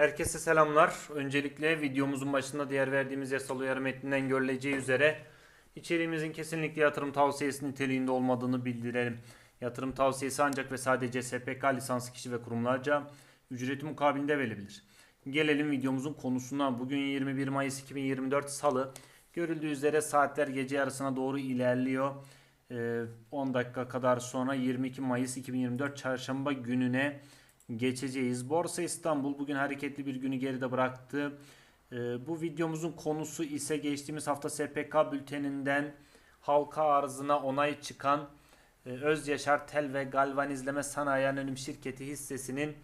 Herkese selamlar. Öncelikle videomuzun başında diğer verdiğimiz yasal uyarı metninden görüleceği üzere içeriğimizin kesinlikle yatırım tavsiyesi niteliğinde olmadığını bildirelim. Yatırım tavsiyesi ancak ve sadece SPK lisanslı kişi ve kurumlarca ücreti mukabilinde verilebilir. Gelelim videomuzun konusuna. Bugün 21 Mayıs 2024 Salı. Görüldüğü üzere saatler gece yarısına doğru ilerliyor. Ee, 10 dakika kadar sonra 22 Mayıs 2024 Çarşamba gününe geçeceğiz. Borsa İstanbul bugün hareketli bir günü geride bıraktı. Ee, bu videomuzun konusu ise geçtiğimiz hafta SPK bülteninden halka arzına onay çıkan e, Özyaşar Tel ve Galvanizleme Sanayi Anonim Şirketi hissesinin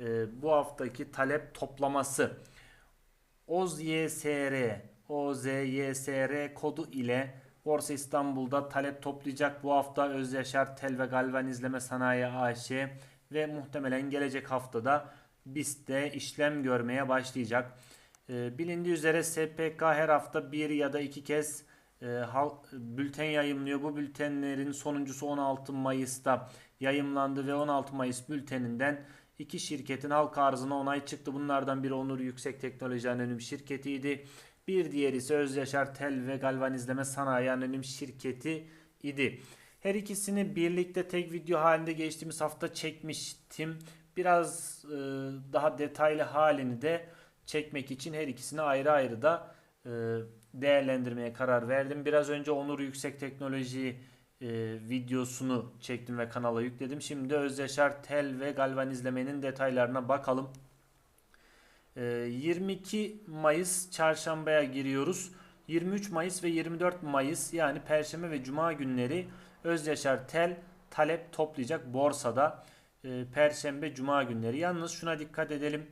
e, bu haftaki talep toplaması. OZYSR OZYSR kodu ile Borsa İstanbul'da talep toplayacak. Bu hafta Özyaşar Tel ve Galvanizleme Sanayi AŞ ve muhtemelen gelecek haftada BIST'te işlem görmeye başlayacak. E, bilindiği üzere SPK her hafta bir ya da iki kez e, bülten yayımlıyor. Bu bültenlerin sonuncusu 16 Mayıs'ta yayımlandı ve 16 Mayıs bülteninden iki şirketin halka arzına onay çıktı. Bunlardan biri Onur Yüksek Teknoloji Anonim Şirketi'ydi. Bir diğeri ise Özyaşar Tel ve Galvanizleme Sanayi Anonim Şirketi idi. Her ikisini birlikte tek video halinde geçtiğimiz hafta çekmiştim. Biraz e, daha detaylı halini de çekmek için her ikisini ayrı ayrı da e, değerlendirmeye karar verdim. Biraz önce Onur Yüksek Teknoloji e, videosunu çektim ve kanala yükledim. Şimdi Özyaşar Tel ve Galvanizlemenin detaylarına bakalım. E, 22 Mayıs çarşambaya giriyoruz. 23 Mayıs ve 24 Mayıs yani Perşembe ve Cuma günleri Özyaşar Tel talep toplayacak borsada e, Perşembe Cuma günleri. Yalnız şuna dikkat edelim.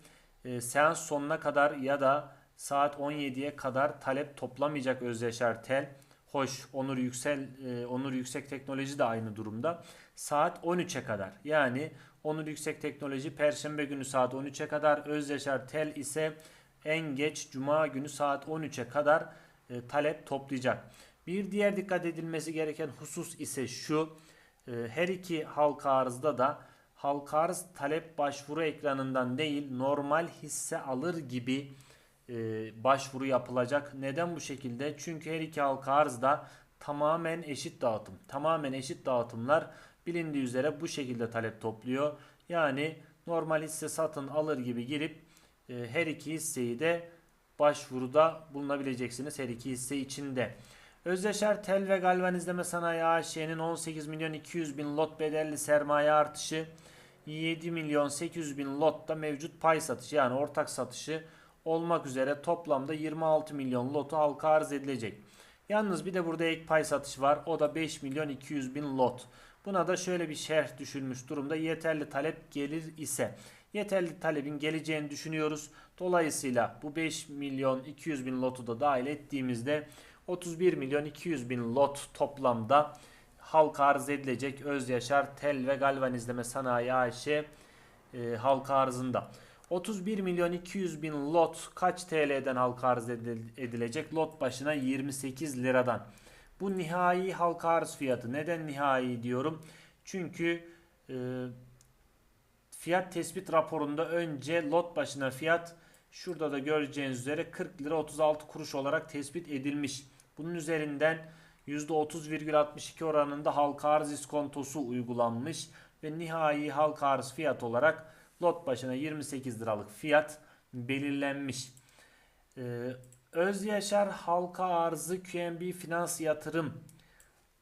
E, seans sonuna kadar ya da saat 17'ye kadar talep toplamayacak Özyaşar Tel. Hoş Onur Yüksel e, Onur Yüksek Teknoloji de aynı durumda. Saat 13'e kadar. Yani Onur Yüksek Teknoloji Perşembe günü saat 13'e kadar, Özyaşar Tel ise en geç Cuma günü saat 13'e kadar e, talep toplayacak. Bir diğer dikkat edilmesi gereken husus ise şu. E, her iki halka arzda da halka arz talep başvuru ekranından değil normal hisse alır gibi e, başvuru yapılacak. Neden bu şekilde? Çünkü her iki halka arzda tamamen eşit dağıtım. Tamamen eşit dağıtımlar bilindiği üzere bu şekilde talep topluyor. Yani normal hisse satın alır gibi girip her iki hisseyi de başvuruda bulunabileceksiniz her iki hisse içinde. Özdeşer Tel ve Galvanizleme Sanayi AŞ'nin 18 milyon 200 bin lot bedelli sermaye artışı 7 milyon 800 bin lotta mevcut pay satışı yani ortak satışı olmak üzere toplamda 26 milyon lotu halka arz edilecek. Yalnız bir de burada ek pay satışı var. O da 5 milyon 200 bin lot. Buna da şöyle bir şerh düşülmüş durumda. Yeterli talep gelir ise yeterli talebin geleceğini düşünüyoruz. Dolayısıyla bu 5 milyon 200 bin lotu da dahil ettiğimizde 31 milyon 200 bin lot toplamda halka arz edilecek Özyaşar Tel ve Galvanizleme Sanayi AŞ e, halka arzında. 31 milyon 200 bin lot kaç TL'den halka arz edilecek? Lot başına 28 liradan. Bu nihai halka arz fiyatı. Neden nihai diyorum? Çünkü e, fiyat tespit raporunda önce lot başına fiyat şurada da göreceğiniz üzere 40 lira 36 kuruş olarak tespit edilmiş. Bunun üzerinden %30,62 oranında halka arz iskontosu uygulanmış ve nihai halka arz fiyat olarak lot başına 28 liralık fiyat belirlenmiş. Ee, Özyaşar halka arzı QNB Finans Yatırım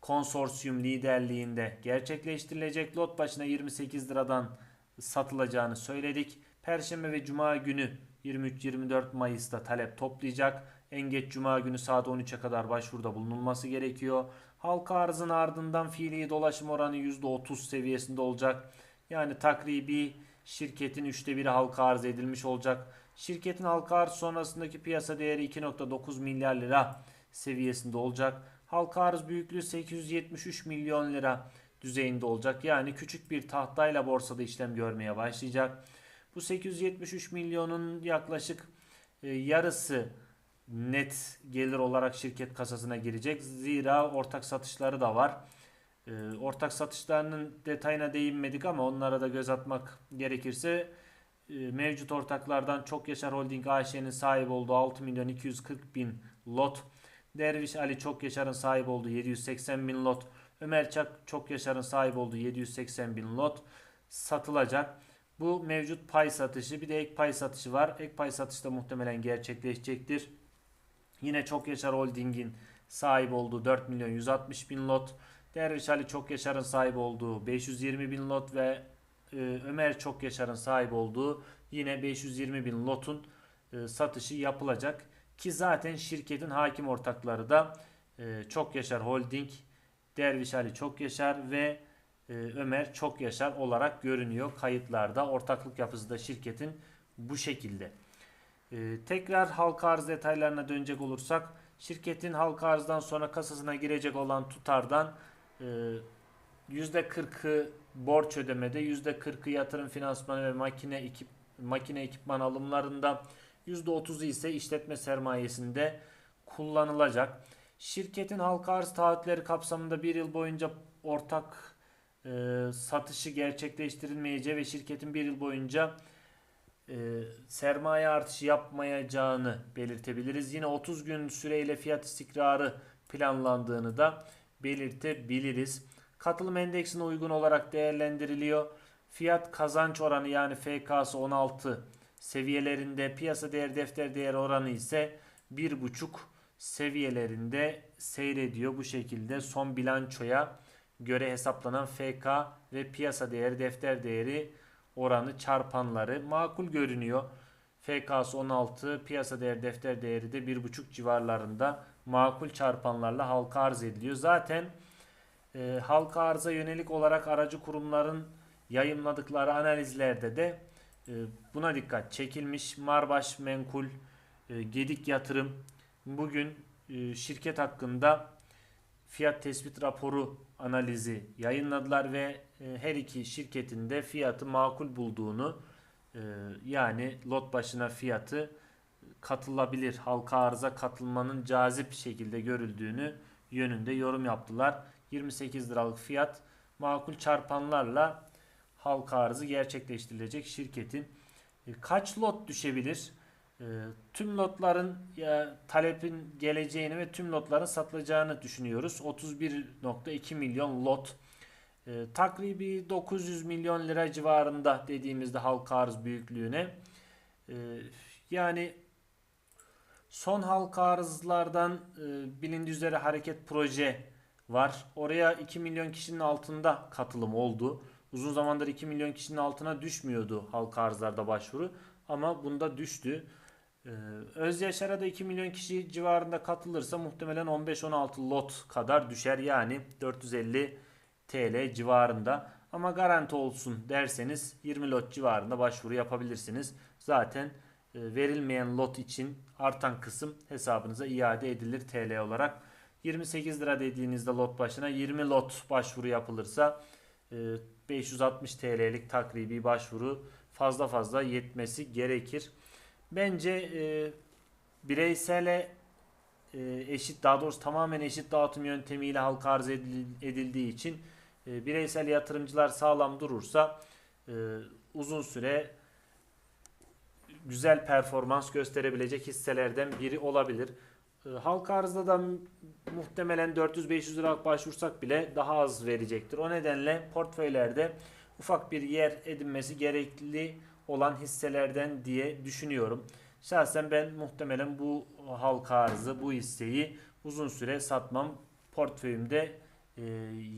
konsorsiyum liderliğinde gerçekleştirilecek lot başına 28 liradan satılacağını söyledik. Perşembe ve Cuma günü 23-24 Mayıs'ta talep toplayacak. En geç Cuma günü saat 13'e kadar başvuruda bulunulması gerekiyor. Halka arzın ardından fiili dolaşım oranı %30 seviyesinde olacak. Yani takribi şirketin üçte biri halka arz edilmiş olacak. Şirketin halka arz sonrasındaki piyasa değeri 2.9 milyar lira seviyesinde olacak. Halka arz büyüklüğü 873 milyon lira düzeyinde olacak. Yani küçük bir tahtayla borsada işlem görmeye başlayacak. Bu 873 milyonun yaklaşık e, yarısı net gelir olarak şirket kasasına girecek. Zira ortak satışları da var. E, ortak satışlarının detayına değinmedik ama onlara da göz atmak gerekirse e, mevcut ortaklardan Çok Yaşar Holding AŞ'nin sahip olduğu 6 milyon 240 bin lot, Derviş Ali Çok Yaşar'ın sahip olduğu 780 bin lot, Ömer Çak Çok Yaşar'ın sahip olduğu 780 bin lot satılacak. Bu mevcut pay satışı bir de ek pay satışı var. Ek pay satışı da muhtemelen gerçekleşecektir. Yine Çok Yaşar Holding'in sahip olduğu 4 milyon 160 bin lot. Derviş Ali Çok Yaşar'ın sahip olduğu 520 bin lot ve e, Ömer Çok Yaşar'ın sahip olduğu yine 520 bin lotun e, satışı yapılacak. Ki zaten şirketin hakim ortakları da e, Çok Yaşar Holding, Derviş Ali Çok Yaşar ve e, Ömer Çok Yaşar olarak görünüyor kayıtlarda. Ortaklık yapısı da şirketin bu şekilde. E, tekrar halka arz detaylarına dönecek olursak şirketin halka arzdan sonra kasasına girecek olan tutardan e, %40'ı borç ödemede, %40'ı yatırım finansmanı ve makine ekip makine ekipman alımlarında, %30'u ise işletme sermayesinde kullanılacak. Şirketin halka arz taahhütleri kapsamında bir yıl boyunca ortak e, satışı gerçekleştirilmeyeceği ve şirketin bir yıl boyunca e, sermaye artışı yapmayacağını belirtebiliriz. Yine 30 gün süreyle fiyat istikrarı planlandığını da belirtebiliriz. Katılım endeksine uygun olarak değerlendiriliyor. Fiyat kazanç oranı yani FK'sı 16 seviyelerinde, piyasa değer defter değer oranı ise 1.5 seviyelerinde seyrediyor. Bu şekilde son bilançoya göre hesaplanan FK ve piyasa değeri defter değeri oranı çarpanları makul görünüyor. FK'sı 16, piyasa değer defter değeri de 1.5 civarlarında makul çarpanlarla halka arz ediliyor. Zaten e, halka arza yönelik olarak aracı kurumların yayınladıkları analizlerde de e, buna dikkat çekilmiş. Marbaş Menkul, e, Gedik Yatırım bugün e, şirket hakkında fiyat tespit raporu analizi yayınladılar ve e, her iki şirketin de fiyatı makul bulduğunu e, yani lot başına fiyatı katılabilir halka arıza katılmanın cazip şekilde görüldüğünü yönünde yorum yaptılar. 28 liralık fiyat makul çarpanlarla halka arzı gerçekleştirilecek şirketin kaç lot düşebilir? E, tüm lotların ya, talebin geleceğini ve tüm lotların satılacağını düşünüyoruz. 31.2 milyon lot. E, takribi 900 milyon lira civarında dediğimizde halka arz büyüklüğüne. E, yani son halka arzlardan e, bilindiği üzere hareket proje var. Oraya 2 milyon kişinin altında katılım oldu. Uzun zamandır 2 milyon kişinin altına düşmüyordu halka arzlarda başvuru. Ama bunda düştü. Ee, Özyaşar'a da 2 milyon kişi civarında katılırsa muhtemelen 15-16 lot kadar düşer. Yani 450 TL civarında. Ama garanti olsun derseniz 20 lot civarında başvuru yapabilirsiniz. Zaten e, verilmeyen lot için artan kısım hesabınıza iade edilir TL olarak. 28 lira dediğinizde lot başına 20 lot başvuru yapılırsa 560 e, TL'lik takribi başvuru fazla fazla yetmesi gerekir. Bence e, bireysele e, eşit daha doğrusu tamamen eşit dağıtım yöntemiyle halka arz edildiği için e, bireysel yatırımcılar sağlam durursa e, uzun süre güzel performans gösterebilecek hisselerden biri olabilir. E, halka arzda da muhtemelen 400-500 lira başvursak bile daha az verecektir. O nedenle portföylerde ufak bir yer edinmesi gerekli olan hisselerden diye düşünüyorum. Şahsen ben muhtemelen bu halka arzı, bu hisseyi uzun süre satmam. Portföyümde e,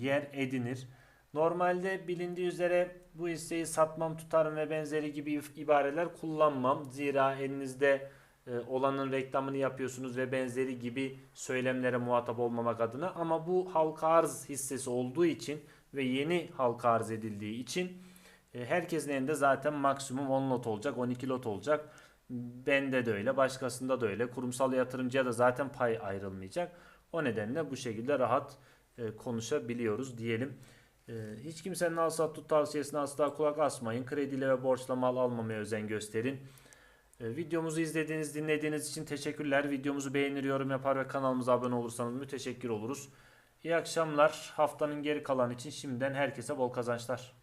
yer edinir. Normalde bilindiği üzere bu hisseyi satmam, tutarım ve benzeri gibi ibareler kullanmam. Zira elinizde e, olanın reklamını yapıyorsunuz ve benzeri gibi söylemlere muhatap olmamak adına. Ama bu halka arz hissesi olduğu için ve yeni halka arz edildiği için e, herkesin elinde zaten maksimum 10 lot olacak, 12 lot olacak. Bende de öyle, başkasında da öyle. Kurumsal yatırımcıya da zaten pay ayrılmayacak. O nedenle bu şekilde rahat e, konuşabiliyoruz diyelim. Hiç kimsenin al sat tut tavsiyesine asla kulak asmayın. Krediyle ve borçla mal almamaya özen gösterin. Videomuzu izlediğiniz, dinlediğiniz için teşekkürler. Videomuzu beğenir, yorum yapar ve kanalımıza abone olursanız müteşekkir oluruz. İyi akşamlar. Haftanın geri kalan için şimdiden herkese bol kazançlar.